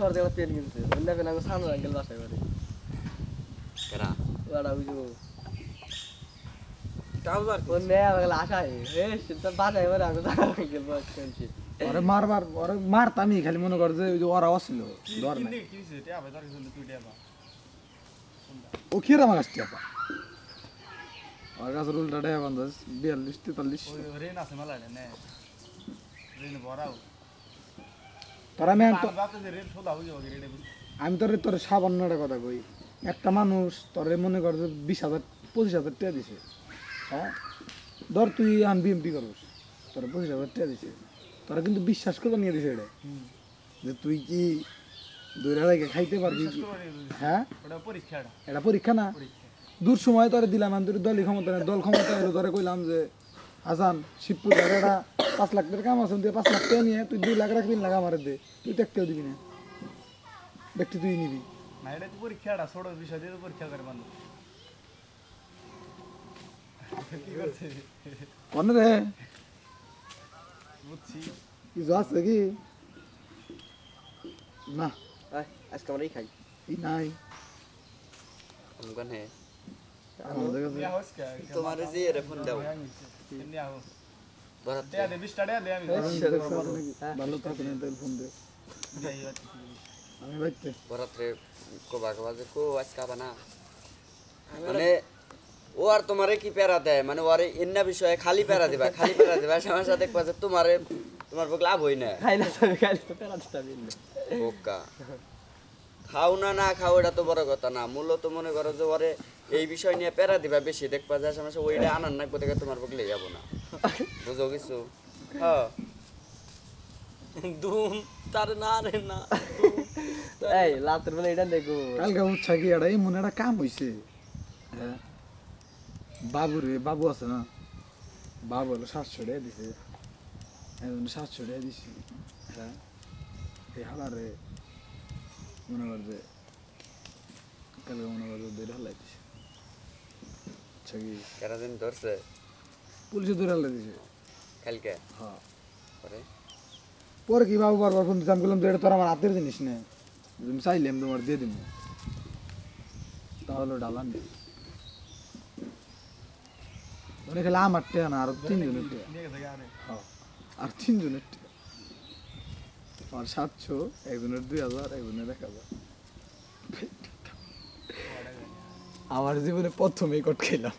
তোর দেখলা পেন কিনছে অন্য পেন আমি সামনে আঙ্কেল বাসায় বাড়ি। কেরা ওরা বুঝব ট্রাউজার ওর নেই আমার আশা হে সেটা বাসায় বাড়ি আমি আঙ্কেল বাস কিনছি। ওরে মারবার ওরে মারতামই খালি মনে কর যে ওই যে ওরা ধর নাই। কি হইছে? তুই ও কিরা আমার কাছে বান্দাস বিয়াল্লিশ তেতাল্লিশ। ওই রেন আছে মেলা নে। রেন ভরাও। তোরা আমি আমি তোর তোর সাবান্ন কথা কই। একটা মানুষ তোরে মনে কর বিশ হাজার পঁচিশ হাজার টাকা দিছে। হ্যাঁ? ধর তুই আন বিএমপি করস তোর পঁচিশ হাজার টাকা দিছে। তোরা কিন্তু বিশ্বাস করে নিয়ে দিছে এটা। যে তুই কি দুই আড়াইকে খাইতে পারবি? হ্যাঁ? এটা পরীক্ষা না। দূর সময় তোরে দিলাম আমি তোর দলই ক্ষমতা নেই দল ক্ষমতা এলো তোরে কইলাম যে হাসান শিবপুর এটা পাঁচ লাখ টাকার কাম আছে তুই পাঁচ লাখ টাকা নিয়ে তুই দুই লাখ রাখ তিন লাখ আমার দে। তুই দেখতেও দিবি না। দেখতে তুই নিবি। না এটা তো পরীক্ষাটা ছোট বিষয় দিয়ে তো পরীক্ষা করে মানুষ কি করছে? কনে রে। বুঝছি। কিছু আছে কি? না। আয়, আজকে আমরা এই খাই। ই নাই। আমগন হে। তোমার যে ফোন দাও নিয়া হোস বরাত দেয়া দে 20 টাকা দে আমি ভালো থাকে না তাই ফোন দে আমি বাইতে বরাত রে কোবা কোবা যে কো আজকে বানা মানে ও আর তোমারে কি প্যারা দেয় মানে ওরে এন্না বিষয়ে খালি প্যারা দিবা খালি প্যারা দিবা আমার সাথে দেখবা যে তোমারে তোমার লাভ হই না খাই না তবে খাই তো পেরা দিতে হবে বোকা খাও না না খাও এটা তো বড় কথা না। মূলত মনে করো যে ওরে এই বিষয় নিয়ে প্যারা দিবা বেশি। দেখবা যে সমস্যা ওইটা আনার না কোথায় তোমার পক্ষে যাব না। বুঝো কিছু? হ্যাঁ তার না রে না। এই রাতের বেলা এটা দেখো। কালকে উচ্ছা কি এটা এই মনে একটা কাম হইছে। হ্যাঁ বাবু রে বাবু আছে না? বাবু হলো সাতশো টাকা দিছে। সাতশো টাকা দিছি। হ্যাঁ এই হালারে মনে কর যে কালকে মনে কর যে ধরে হালাই দিছে। আচ্ছা কি? কেরা দিন ধরছে? পুলিশে ধরে হালাই দিছে। কালকে? হ্যাঁ। পরে? পরে কি বাবু বারবার ফোন দিতে আমি বললাম যে এটা তোর আমার হাতের জিনিস না। তুমি চাইলে আমি তোমার দিয়ে দিব তাহলে ডালান নেই মানে খেলে আমার না আর তিনজনের গেছে আরে হ্যাঁ। আর তিনজনের টেয়া আমার সাতশো একজনের দুই হাজার একজনের এক হাজার। আমার জীবনে প্রথমেই কট খেলাম